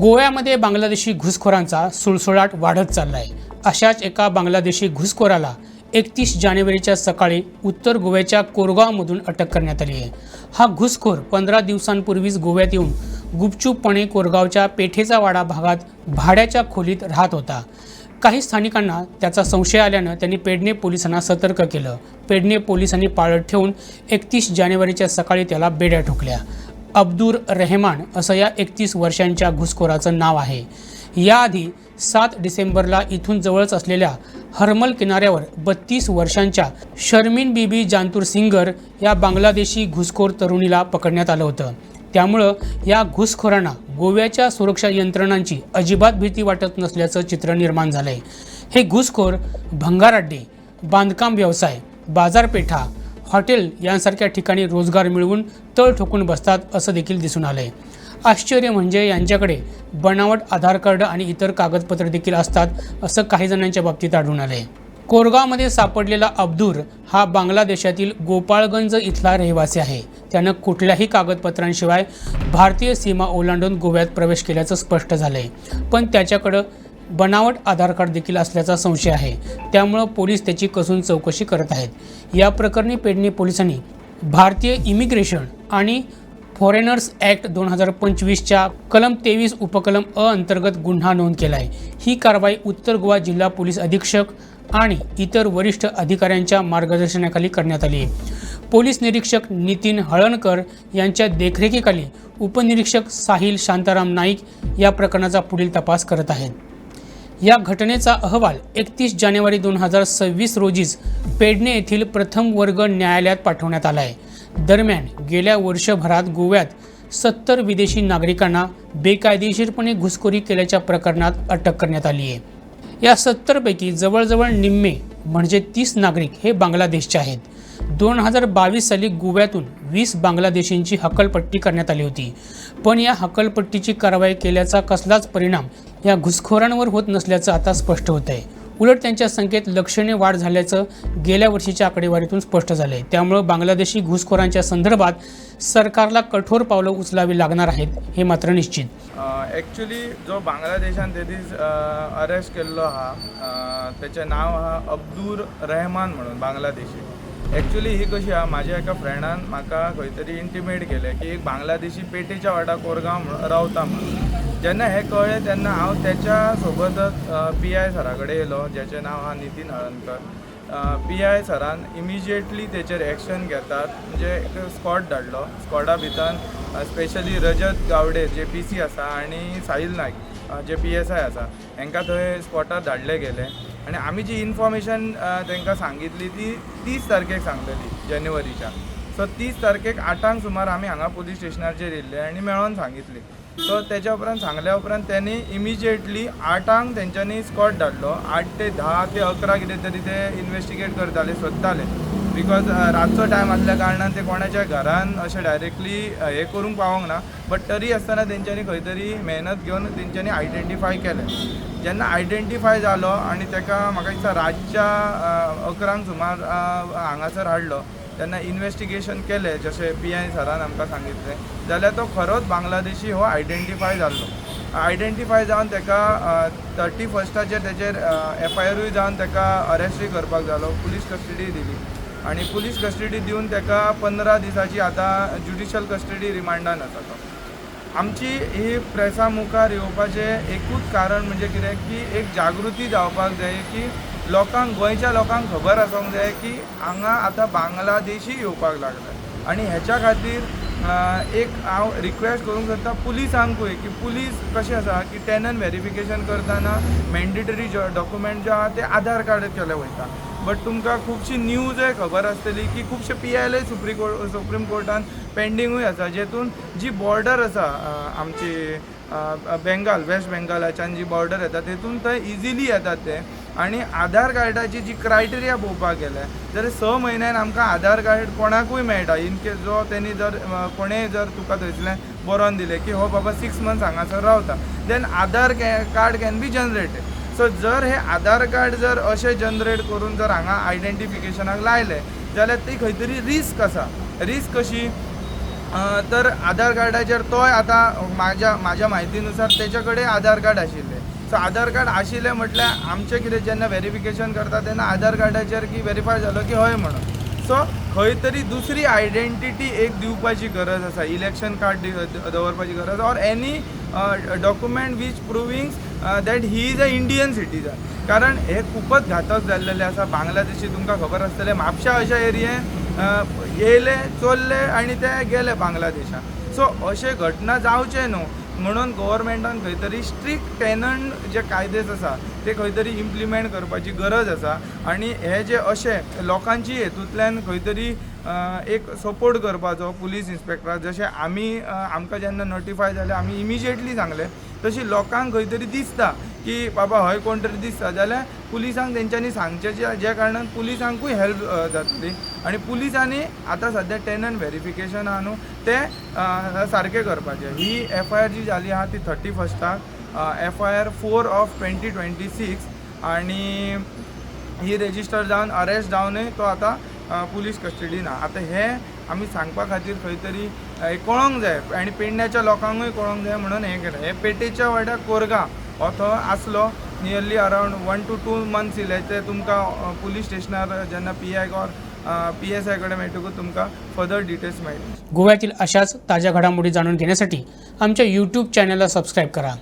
गोव्यामध्ये बांगलादेशी घुसखोरांचा सुळसुळाट वाढत चालला आहे अशाच एका बांगलादेशी घुसखोराला एकतीस जानेवारीच्या सकाळी उत्तर गोव्याच्या कोरगावमधून अटक करण्यात आली आहे. हा घुसखोर पंधरा दिवसांपूर्वीच गोव्यात येऊन गुपचूपपणे कोरगावच्या पेठेचा वाडा भागात भाड्याच्या खोलीत राहत होता. काही स्थानिकांना त्याचा संशय आल्यानं त्यांनी पेडणे पोलिसांना सतर्क केलं. पेडणे पोलिसांनी पाळत ठेवून एकतीस जानेवारीच्या सकाळी त्याला बेड्या ठोकल्या. अब्दुर रेहमान असं या एकतीस वर्षांच्या घुसखोराचं नाव आहे. याआधी सात डिसेंबरला इथून जवळच असलेल्या हरमल किनाऱ्यावर बत्तीस वर्षांच्या शर्मिन बीबी जानतूर सिंगर या बांगलादेशी घुसखोर तरुणीला पकडण्यात आलं होतं. त्यामुळं या घुसखोरांना गोव्याच्या सुरक्षा यंत्रणांची अजिबात भीती वाटत नसल्याचं चित्र निर्माण झालंय. हे घुसखोर भंगाराड्डे बांधकाम व्यवसाय बाजारपेठा हॉटेल यांसारख्या ठिकाणी रोजगार मिळवून तळ ठोकून बसतात असं देखील दिसून आलंय. आश्चर्य म्हणजे यांच्याकडे बनावट आधार कार्ड आणि इतर कागदपत्र देखील असतात असं काही जणांच्या बाबतीत आढळून आलंय. कोरगावमध्ये सापडलेला अब्दूर हा बांगलादेशातील गोपाळगंज इथला रहिवासी आहे. त्यानं कुठल्याही कागदपत्रांशिवाय भारतीय सीमा ओलांडून गोव्यात प्रवेश केल्याचं स्पष्ट झालंय. पण त्याच्याकडं बनावट आधार कार्ड देखील असल्याचा संशय आहे. त्यामुळं पोलीस त्याची कसून चौकशी करत आहेत. या प्रकरणी पेडणे पोलिसांनी भारतीय इमिग्रेशन आणि फॉरेनर्स ॲक्ट दोन हजार पंचवीसच्या कलम तेवीस उपकलम अ अंतर्गत गुन्हा नोंद केला आहे ही कारवाई उत्तर गोवा जिल्हा पोलीस अधीक्षक आणि इतर वरिष्ठ अधिकाऱ्यांच्या मार्गदर्शनाखाली करण्यात आली आहे पोलीस निरीक्षक नितीन हळणकर यांच्या देखरेखीखाली उपनिरीक्षक साहिल शांताराम नाईक या प्रकरणाचा पुढील तपास करत आहेत. या घटनेचा अहवाल एकतीस जानेवारी दोन हजार सव्वीस रोजीच पेडणे येथील प्रथम वर्ग न्यायालयात पाठवण्यात आला आहे दरम्यान गेल्या वर्षभरात गोव्यात सत्तर विदेशी नागरिकांना बेकायदेशीरपणे घुसखोरी केल्याच्या प्रकरणात अटक करण्यात आली आहे. या सत्तरपैकी जवळजवळ निम्मे म्हणजे तीस नागरिक हे बांगलादेशचे आहेत. दोन हजार बावीस साली गोव्यातून वीस बांगलादेशींची हकलपट्टी करण्यात आली होती. पण या हकलपट्टीची कारवाई केल्याचा कसलाच परिणाम या घुसखोरांवर होत नसल्याचं आता स्पष्ट होत आहे उलट त्यांच्या संख्येत लक्षणीय वाढ झाल्याचं गेल्या वर्षीच्या आकडेवारीतून स्पष्ट झालं आहे त्यामुळं बांगलादेशी घुसखोरांच्या संदर्भात सरकारला कठोर पावलं उचलावी लागणार आहेत हे मात्र निश्चित. एक्चुली जो बांगलादेशान ते दीस अरेस्ट केल्लो हा अ, तेचें नांव आहा अब्दूर रहमान म्हणून बांगलादेशी. एक्चुली ही कशी आहा माझ्या एका फ्रेंडान म्हाका खंय तरी इंटिमेट केलें की एक बांगलादेशी पेटेच्या वाटा कोरगांव म्हणून रावता म्हणून. जेन्ना हें कळ्ळें तेन्ना हांव तेच्या सोबतच पी आय सरा कडेन येयलो जेचें नांव आहा नितीन हळदणकर पी आय सरान इमिजिएटली तेचेर एक्शन घेतात. म्हणजे एक स्कॉड धाडलो. स्कॉडा भितर स्पेशली रजत गावडे जे पी सी आसा आनी साहिल नायक जे पी एस आय आसा हांकां थंय स्पॉटार धाडले गेले. आनी आमी जी इन्फॉर्मेशन तांकां सांगितली ती तीस तारखेक सांगलेली जानेवारीच्या. सो तीस तारखेक आठांक सुमार आमी हांगा पुलीस स्टेशनाचेर येयल्ले आनी मेळोन सांगितली. सो तेच्या उपरांत सांगल्या उपरांत त्यांनी इमिजिएटली आठांक तेंच्यांनी स्कॉट धाडलो आठ ते धा ते अकरा कितें तरी ते इन्वेस्टिगेट करताले सोदताले बिकॉज रातचो टायम आसल्या कारणान ते कोणाच्या घरान अशें डायरेक्टली हें करूंक पावोंक ना. बट तरी आसतना तेंच्यांनी खंय तरी मेहनत घेवन तेंच्यांनी आयडेंटिफाय केलें. जेन्ना आयडेंटिफाय जालो आनी ताका म्हाका दिसता रातच्या अकरांक सुमार हांगासर हाडलो तेन्ना इन्व्हेस्टिगेशन केलें जशें पी आय सरान आमकां सांगितले. जाल्यार तो खरोच बांगलादेशी हो आयडेंटिफाय जाल्लो आयडेंटिफाय जावन ताका थर्टी फस्टाचेर तेजेर एफ आय आरूय जावन ताका अरेस्टूय करपाक जालो पुलीस कस्टडी दिली. आनी पुलीस कस्टडी दिवन ताका पंदरा दिसाची आतां ज्युडिशल कस्टडी रिमांडान आसा तो. आमची ही प्रेसा मुखार येवपाचें एकूच कारण म्हणजे कितें की एक जागृती जावपाक जाय की लोकांक गोंयच्या लोकांक खबर आसूंक जाय की हांगा आतां बांगलादेशी येवपाक लागला आनी हेच्या खातीर एक हांव रिक्वेस्ट करूंक सोदता पुलिसांकूय की पुलीस कशें आसा की टेनन व्हेरिफिकेशन करतना मॅन्डेटरी डॉक्युमेंट जे आहा ते आधार कार्ड केले वयता. बट तुमकां खुबशी न्यूजय खबर आसतली की खुबशे P L I supreme court supreme कोर्टान पेंडींगूय आसा जेतून जी बॉर्डर आसा आमची बेंगाल वेस्ट बेंगालाच्यान जी बॉर्डर येता तेतून थंय इजिली येतात ते. आनी आधार कार्डाची जी क्रायटेरिया पळोवपाक गेले जाल्यार स म्हयन्यान आमकां आधार कार्ड कोणाकूय मेळटा इन केस जो तेणी जर कोणेंय कोणेय जर तुका थंयसलें बरोवन दिलें की हो बाबा सिक्स मंथ्स हांगासर रावता then Aadhaar card can be generated so जर हे आधार कार्ड जर अशें जनरेट करून जर हांगा आयडेंटिफिकेशनाक लायलें जाल्यार ती खंय तरी रिस्क आसा. रिस्क कशी? तर आधार कार्डाचेर तोय आतां म्हाज्या म्हाज्या म्हायतीनुसार तेचे कडेन आधार कार्ड आशिल्लें. सो आधार कार्ड आशिल्लें म्हटल्यार आमचें कितें जेन्ना व्हेरिफिकेशन करता तेन्ना आधार कार्डाचेर की व्हेरीफाय जालो की हय म्हणून. सो खंय तरी दुसरी आयडेंटिटी एक दिवपाची गरज आसा. इलेक्शन कार्ड दवरपाची गरज or any document which proving that he is a Indian citizen कारण हे खूपच घातक जाल्लेले आसा. बांगलादेशी तुमकां खबर आसतलें म्हापशा अशा एरियेन येयले चोरले आनी ते गेले बांगलादेशात. सो अशे घटना जावचे न्हू. म्हणून गव्हर्मेंटान खंय तरी स्ट्रिक्ट टेनंट जे कायदेस आसा ते खंय तरी इम्प्लिमेंट करपाची गरज आसा आनी हे जे अशें लोकांची हेतूंतल्यान खंय तरी एक सपोर्ट करपाचो पुलीस इन्स्पेक्टराक जशें आमी आमकां जेन्ना नोटिफाय जालें आमी इमिजिएटली सांगलें तशी लोकांक खंय तरी दिसता. की बाबा हय कोण तरी दिसता जाल्यार पुलिसांक तेंच्यांनी सांगचें जे ज्या कारणान पुलिसांकूय हेल्प जातली. आनी पुलिसांनी आतां सद्या टेनंट व्हेरिफिकेशन आहा न्हू ते सारकें करपाचें. ही एफ आय आर जी जाली आहा ती thirty फस्टाक F I R four of twenty twenty six आनी ही रेजिस्टर जावन अरेस्ट जावनूय तो आतां पुलीस कस्टडीन आहा आतां हे आमी सांगपा खातीर खंय तरी कळोंक जाय. आनी पेडण्याच्या लोकांकूय कळोंक जाय म्हणून हें केलें. हे पेटेच्या वाड्याक कोरगां हो आसलो nearly around one two two months इले ते तुमकां पुलीस स्टेशनार जेन्ना P I or P S I कडेन मेळटकूच तुमकां फर्दर डिटेल्स मेळटले गोव्यातील अशाच ताज्या घडामोडी जाणून घेण्यासाठी आमच्या यूट्यूब चॅनलला सबस्क्राईब करा.